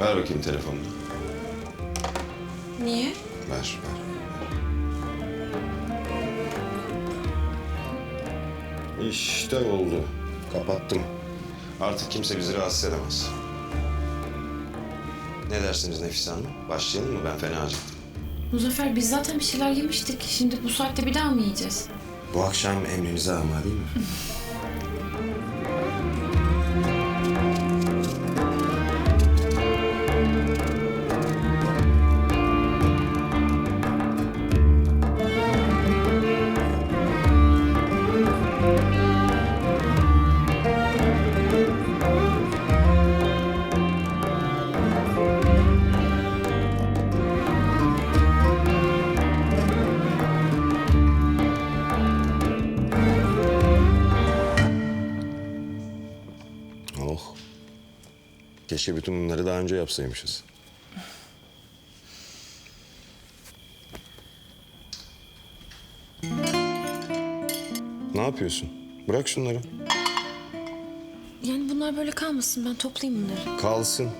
Ver bakayım telefonunu. Niye? Ver, ver. İşte oldu. Kapattım. Artık kimse bizi rahatsız edemez. Ne dersiniz Nefise Hanım? Başlayalım mı? Ben fena acıktım. Muzaffer biz zaten bir şeyler yemiştik. Şimdi bu saatte bir daha mı yiyeceğiz? Bu akşam emrinize ama değil mi? Keşke bütün bunları daha önce yapsaymışız. Ne yapıyorsun? Bırak şunları. Yani bunlar böyle kalmasın. Ben toplayayım bunları. Kalsın.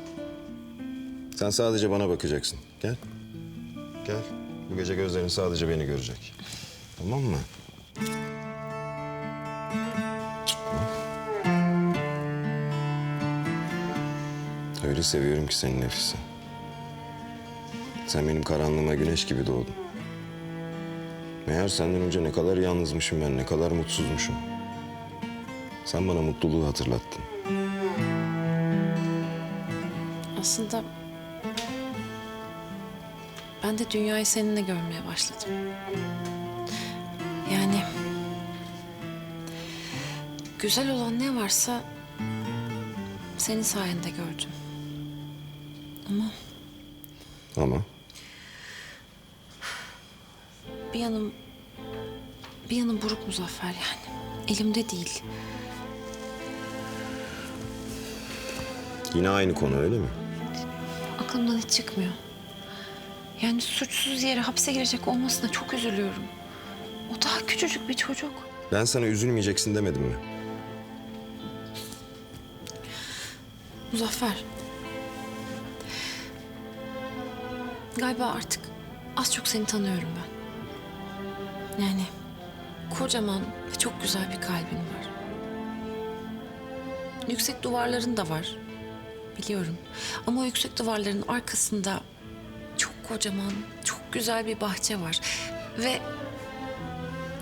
Sen sadece bana bakacaksın. Gel. Gel. Bu gece gözlerin sadece beni görecek. Tamam mı? Öyle seviyorum ki seni Nefise. Sen benim karanlığıma güneş gibi doğdun. Meğer senden önce ne kadar yalnızmışım ben, ne kadar mutsuzmuşum. Sen bana mutluluğu hatırlattın. Aslında ben de dünyayı seninle görmeye başladım. Yani güzel olan ne varsa senin sayende gördüm. Ama Ama bir yanım bir yanım buruk muzaffer yani. Elimde değil. yine aynı konu öyle mi? Aklımdan hiç çıkmıyor. Yani suçsuz yere hapse girecek olmasına çok üzülüyorum. O daha küçücük bir çocuk. Ben sana üzülmeyeceksin demedim mi? Muzaffer. Galiba artık az çok seni tanıyorum ben. Yani kocaman ve çok güzel bir kalbin var. Yüksek duvarların da var. Biliyorum. Ama o yüksek duvarların arkasında çok kocaman, çok güzel bir bahçe var. Ve,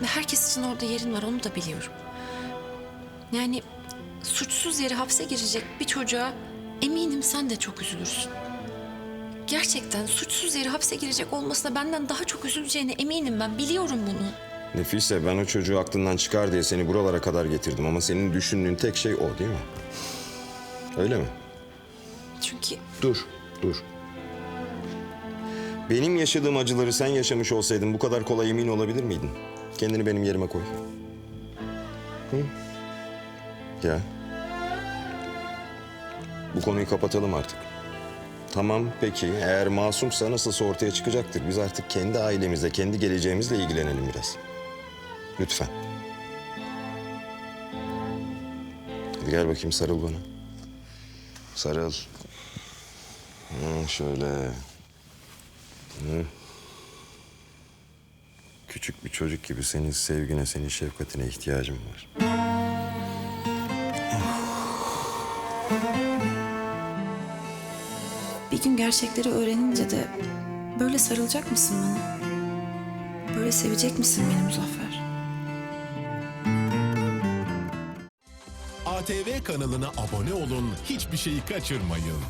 ve herkes için orada yerin var onu da biliyorum. Yani suçsuz yere hapse girecek bir çocuğa eminim sen de çok üzülürsün. Gerçekten suçsuz yere hapse girecek olmasına benden daha çok üzüleceğine eminim ben. Biliyorum bunu. Nefise ben o çocuğu aklından çıkar diye seni buralara kadar getirdim ama senin düşündüğün tek şey o değil mi? Öyle mi? Çünkü Dur, dur. Benim yaşadığım acıları sen yaşamış olsaydın bu kadar kolay emin olabilir miydin? Kendini benim yerime koy. Hı? Ya. Bu konuyu kapatalım artık. Tamam peki eğer masumsa nasılsa ortaya çıkacaktır. Biz artık kendi ailemizle, kendi geleceğimizle ilgilenelim biraz. Lütfen. Hadi gel bakayım sarıl bana. Sarıl. Hı, şöyle. Hı. Küçük bir çocuk gibi senin sevgine, senin şefkatine ihtiyacım var. Bir gün gerçekleri öğrenince de böyle sarılacak mısın bana? Böyle sevecek misin beni Muzaffer? ATV kanalına abone olun, hiçbir şeyi kaçırmayın.